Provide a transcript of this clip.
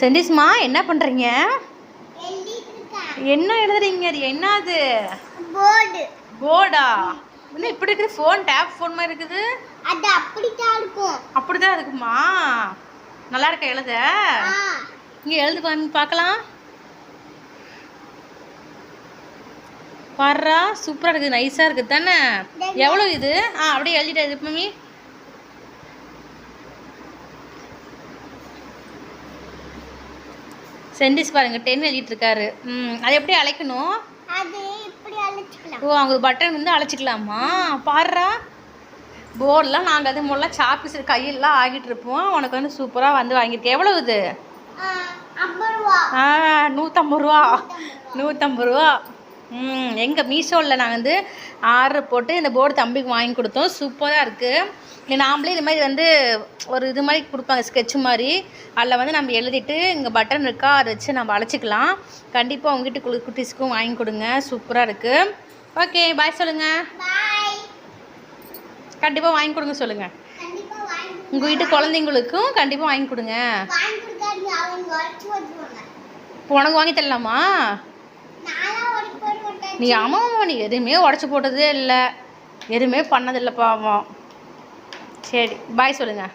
சென்டிஸ்மா என்ன பண்ணுறீங்க என்ன எழுதுறீங்க? அது என்னது? போர்டு. போர்டா? என்ன இப்படி இருக்குது? ஃபோன் டேப் ஃபோன் மாதிரி இருக்குது. அது அப்படித்தான் இருக்கும். அப்படிதான் இருக்குமா? நல்லா இருக்கா எழுத? இங்கே எழுது பார்க்கலாம். பாடுறா சூப்பராக இருக்குது நைஸாக இருக்குது தானே? எவ்வளோ இது? ஆ அப்படியே எழுதிட்டா இது மம்மி. சென்டிஸ் பாருங்க டென் எழுதிட்டு இருக்காரு ம் அது எப்படி அழைக்கணும்? ஓ அவங்க பட்டன் வந்து அழைச்சிக்கலாமா? பாடுறா போர்டெலாம் நாங்கள் அது முதல்ல சாப்பீஸ் கையெல்லாம் ஆகிட்டு இருப்போம் உனக்கு வந்து சூப்பராக வந்து வாங்கியிருக்கேன். எவ்வளோ இது? ஆ, நூற்றம்பது ரூபா. நூற்றம்பது ரூபா. எங்கள் மீஷோவில் நாங்கள் வந்து ஆர்டர் போட்டு இந்த போர்டு தம்பிக்கு வாங்கி கொடுத்தோம். சூப்பராக இருக்குது நாமளே இது மாதிரி வந்து ஒரு இது மாதிரி கொடுப்பாங்க ஸ்கெட்ச் மாதிரி. அதில் வந்து நம்ம எழுதிட்டு இங்கே பட்டன் இருக்கா அதை வச்சு நம்ம அழைச்சிக்கலாம். கண்டிப்பாக உங்ககிட்ட குளு குட்டீஸ்க்கும் வாங்கி கொடுங்க. சூப்பராக இருக்குது ஓகே பாய் சொல்லுங்கள் கண்டிப்பாக வாங்கி கொடுங்க சொல்லுங்கள் உங்கள் வீட்டு குழந்தைங்களுக்கும் கண்டிப்பாக வாங்கி கொடுங்க. உனக்கு வாங்கி தரலாமா நானா உடச்சு போட மாட்டேன் நீ ஆமாம் நீ எதுவுமே உடச்சி போட்டதே இல்லை. எதுவுமே பண்ணதில்லை பாவம். சரி பாய் சொல்லுங்கள்